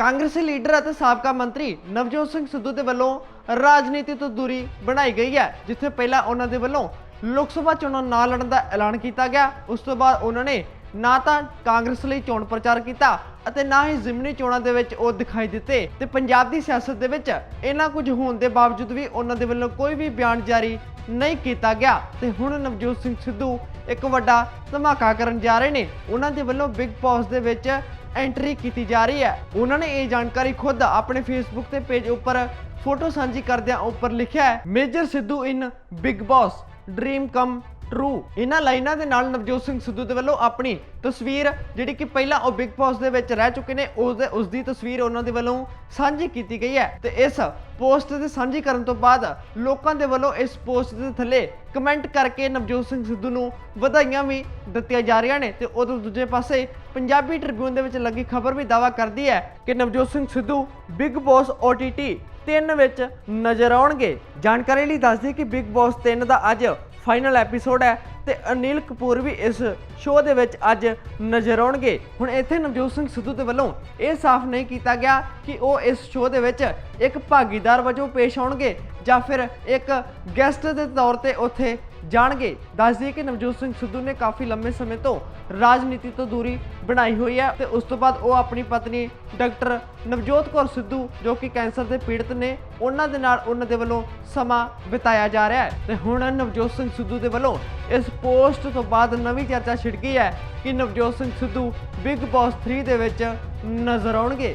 ਕਾਂਗਰਸੀ ਲੀਡਰ ਅਤੇ ਸਾਬਕਾ ਮੰਤਰੀ ਨਵਜੋਤ ਸਿੰਘ ਸਿੱਧੂ ਦੇ ਵੱਲੋਂ ਰਾਜਨੀਤੀ ਤੋਂ ਦੂਰੀ ਬਣਾਈ ਗਈ ਹੈ, ਜਿੱਥੇ ਪਹਿਲਾਂ ਉਹਨਾਂ ਦੇ ਵੱਲੋਂ ਲੋਕ ਸਭਾ ਚੋਣਾਂ ਨਾ ਲੜਨ ਦਾ ਐਲਾਨ ਕੀਤਾ ਗਿਆ। ਉਸ ਤੋਂ ਬਾਅਦ ਉਹਨਾਂ ਨੇ ਨਾ ਤਾਂ ਕਾਂਗਰਸ ਲਈ ਚੋਣ ਪ੍ਰਚਾਰ ਕੀਤਾ ਅਤੇ ਨਾ ਹੀ ਜ਼ਿਮਨੀ ਚੋਣਾਂ ਦੇ ਵਿੱਚ ਉਹ ਦਿਖਾਈ ਦਿੱਤੇ ਤੇ ਪੰਜਾਬ ਦੀ ਸਿਆਸਤ ਦੇ ਵਿੱਚ ਇਹਨਾਂ ਕੁਝ ਹੋਣ ਦੇ ਬਾਵਜੂਦ ਵੀ ਉਹਨਾਂ ਦੇ ਵੱਲੋਂ ਕੋਈ ਵੀ ਬਿਆਨ ਜਾਰੀ ਨਹੀਂ ਕੀਤਾ ਗਿਆ। ਤੇ ਹੁਣ ਨਵਜੋਤ ਸਿੰਘ ਸਿੱਧੂ ਇੱਕ ਵੱਡਾ ਧਮਾਕਾ ਕਰਨ ਜਾ ਰਹੇ ਨੇ। ਉਹਨਾਂ ਦੇ ਵੱਲੋਂ ਬਿਗ ਬੌਸ ਦੇ ਵਿੱਚ ਐਂਟਰੀ ਕੀਤੀ ਜਾ ਰਹੀ ਹੈ। ਉਹਨਾਂ ਨੇ ਇਹ ਜਾਣਕਾਰੀ ਖੁਦ ਆਪਣੇ ਫੇਸਬੁੱਕ ਤੇ ਪੇਜ ਉੱਪਰ ਫੋਟੋ ਸਾਂਝੀ ਕਰਦਿਆਂ ਉੱਪਰ ਲਿਖਿਆ ਹੈ। Major Sidhu in Bigg Boss, dream come true ਇਹਨਾਂ ਲਾਈਨਾਂ ਦੇ ਨਾਲ ਨਵਜੋਤ ਸਿੰਘ ਸਿੱਧੂ ਦੇ ਵੱਲੋਂ ਆਪਣੀ ਤਸਵੀਰ ਜਿਹੜੀ ਕਿ ਪਹਿਲਾਂ ਉਹ ਬਿਗ ਬੌਸ ਦੇ ਵਿੱਚ ਰਹਿ ਚੁੱਕੇ ਨੇ ਉਸ ਦੇ ਉਸ ਦੀ ਤਸਵੀਰ ਉਹਨਾਂ ਦੇ ਵੱਲੋਂ ਸਾਂਝੀ ਕੀਤੀ ਗਈ ਹੈ। ਤੇ ਇਸ ਪੋਸਟ ਦੇ ਸਾਂਝੀ ਕਰਨ ਤੋਂ ਬਾਅਦ ਲੋਕਾਂ ਦੇ ਵੱਲੋਂ ਇਸ ਪੋਸਟ ਦੇ ਥੱਲੇ ਕਮੈਂਟ ਕਰਕੇ ਨਵਜੋਤ ਸਿੰਘ ਸਿੱਧੂ ਨੂੰ ਵਧਾਈਆਂ ਵੀ ਦਿੱਤੀਆਂ ਜਾ ਰਹੀਆਂ ਨੇ। ਤੇ ਉਦੋਂ ਦੂਜੇ ਪਾਸੇ ਪੰਜਾਬੀ ਟ੍ਰਿਬਿਊਨ ਦੇ ਵਿੱਚ ਲੱਗੀ ਖਬਰ ਵੀ ਦਾਵਾ ਕਰਦੀ ਹੈ ਕਿ Navjot Singh Sidhu Bigg Boss OTT 3 ਵਿੱਚ ਨਜ਼ਰ ਆਉਣਗੇ। ਜਾਣਕਾਰੀ ਲਈ ਦੱਸਦੀ ਕਿ ਬਿਗ ਬੌਸ 3 ਦਾ ਅੱਜ ਫਾਈਨਲ ਐਪੀਸੋਡ ਹੈ ਤੇ ਅਨਿਲ ਕਪੂਰ ਵੀ ਇਸ ਸ਼ੋਅ ਦੇ ਵਿੱਚ ਅੱਜ ਨਜ਼ਰ ਆਉਣਗੇ। ਹੁਣ ਇੱਥੇ ਨਵਜੋਤ ਸਿੰਘ ਸਿੱਧੂ ਦੇ ਵੱਲੋਂ ਇਹ ਸਾਫ਼ ਨਹੀਂ ਕੀਤਾ ਗਿਆ ਕਿ ਉਹ ਇਸ ਸ਼ੋਅ ਦੇ ਵਿੱਚ ਇੱਕ ਭਾਗੀਦਾਰ ਵਜੋਂ ਪੇਸ਼ ਆਉਣਗੇ ਜਾਂ ਫਿਰ ਇੱਕ ਗੈਸਟ ਦੇ ਤੌਰ ਤੇ ਉੱਥੇ ਜਾਣਗੇ। ਦੱਸ ਦਈਏ ਕਿ ਨਵਜੋਤ ਸਿੰਘ ਸਿੱਧੂ ਨੇ ਕਾਫੀ ਲੰਮੇ ਸਮੇਂ ਤੋਂ ਰਾਜਨੀਤੀ ਤੋਂ ਦੂਰੀ ਬਣਾਈ ਹੋਈ ਹੈ ਤੇ ਉਸ ਤੋਂ ਬਾਅਦ ਉਹ ਆਪਣੀ ਪਤਨੀ ਡਾਕਟਰ ਨਵਜੋਤ ਕੌਰ ਸਿੱਧੂ, ਜੋ ਕਿ ਕੈਂਸਰ ਦੇ ਪੀੜਤ ਨੇ, ਉਹਨਾਂ ਦੇ ਨਾਲ ਉਹਨਾਂ ਦੇ ਵੱਲੋਂ ਸਮਾਂ ਬਿਤਾਇਆ ਜਾ ਰਿਹਾ ਹੈ। ਤੇ ਹੁਣ ਨਵਜੋਤ ਸਿੰਘ ਸਿੱਧੂ ਦੇ ਵੱਲੋਂ ਇਸ ਪੋਸਟ ਤੋਂ ਬਾਅਦ ਨਵੀਂ ਚਰਚਾ ਛਿੜ ਗਈ ਹੈ ਕਿ ਨਵਜੋਤ ਸਿੰਘ ਸਿੱਧੂ ਬਿਗ ਬੌਸ 3 ਦੇ ਵਿੱਚ ਨਜ਼ਰ ਆਉਣਗੇ।